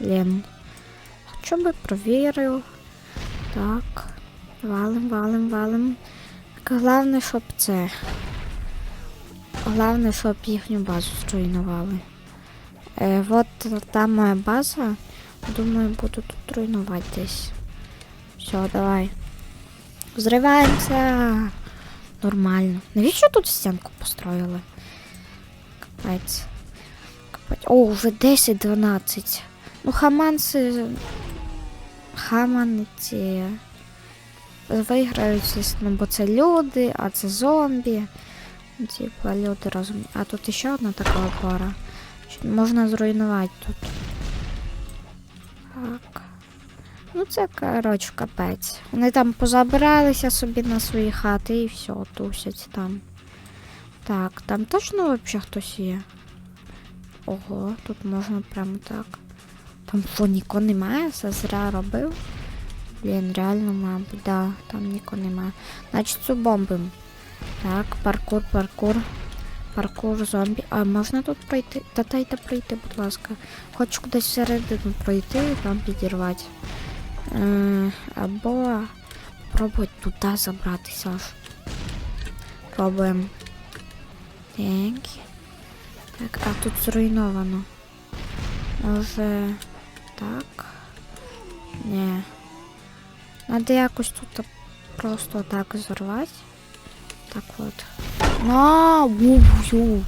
Блін. Хоча би провірив. Так. Валим, валим, валим. Головне, щоб це. Головне, щоб їхню базу зруйнували. Е, от там моя база. Думаю, буду тут руйнувати десь. Все, давай. Зриваємося. Нормально. Навіщо тут стінку построїли? Капець. Капець. О, вже 10-12. Ну, хаманці. Хаманці. Виграють, звісно, бо це люди, а це зомбі. Типа люди розумні. А тут ще одна така. Чи Можна зруйнувати тут. Так. Ну це, коротше, капець. Вони там позабиралися собі на свої хати і все, тусять там. Так, там точно взагалі хтось є? Ого, тут можна прямо так. Там що, нікого немає? Це зря робив. Блін, реально, мабуть, да, там нікого немає. Значить, цю бомбим. Так, паркур, паркур. Паркур, зомбі. А можна тут пройти? Та дайте пройти, будь ласка. Хочу кудись всередину пройти і там підірвати. Е, або пробувати туди забратися. Пробуємо. Так. Так, а тут зруйновано. Може. Так. Не. Надо якось тут просто так зорвати. Так от. А, ву, ву.